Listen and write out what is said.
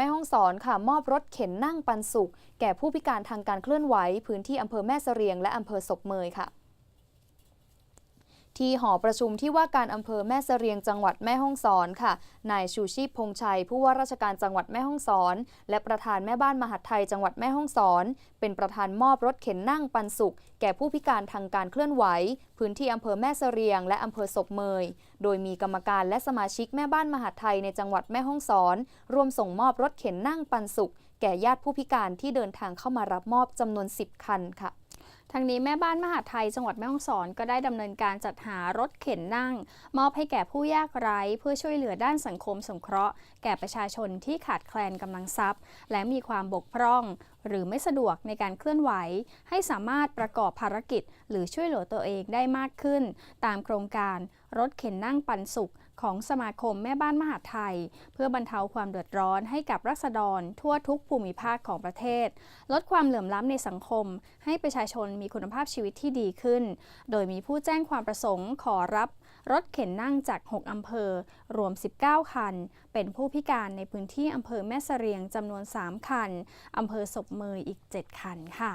แม่ห้องสอนค่ะมอบรถเข็นนั่งปันสุข แก่ผู้พิการทางการเคลื่อนไหว พื้นที่อำเภอแม่เสรียงและอำเภอศพเมยค่ะ ที่หอประชุมที่ว่าการอำเภอแม่เสรียงจังหวัดแม่ฮ่องสอนค่ะ นายชูชีพพงชัย ผู้ว่าราชการจังหวัดแม่ฮ่องสอน และประธานแม่บ้านมหาดไทยจังหวัดแม่ฮ่องสอน เป็นประธานมอบรถเข็นนั่งปันสุข แก่ผู้พิการทางการเคลื่อนไหว พื้นที่อำเภอแม่เสรียง และอำเภอศพเมย โดยมีกรรมการและสมาชิกแม่บ้านมหาดไทยในจังหวัดแม่ฮ่องสอน รวมส่งมอบรถเข็นนั่งปันสุข แก่ญาติผู้พิการที่เดินทางเข้ามารับมอบจำนวน 10 คันค่ะ ทางนี้แม่บ้านมหาไทยจังหวัดแม่ฮ่องสอนก็ได้ดำเนินการจัดหารถเข็นนั่ง มอบให้แก่ผู้ยากไร้ เพื่อช่วยเหลือด้านสังคมสงเคราะห์ แก่ประชาชนที่ขาดแคลนกำลังทรัพย์ และมีความบกพร่อง หรือไม่สะดวกในการเคลื่อนไหว ให้สามารถประกอบภารกิจ หรือช่วยเหลือตัวเองได้มากขึ้น ตามโครงการรถเข็นนั่งปันสุขของสมาคมแม่บ้านมหาไทย เพื่อบรรเทาความเดือดร้อนให้กับรัษฎรทั่วทุกภูมิภาคของประเทศ ลดความเหลื่อมล้ำในสังคม ให้ประชาชนมีคุณภาพชีวิตที่ดีขึ้น โดยมีผู้แจ้งความประสงค์ขอรับรถเข็นนั่งจาก 6 อำเภอ รวม 19 คัน เป็นผู้พิการในพื้นที่อำเภอแม่เสรียงจำนวน 3 คัน อำเภอศพเมยอีก 7 คันค่ะ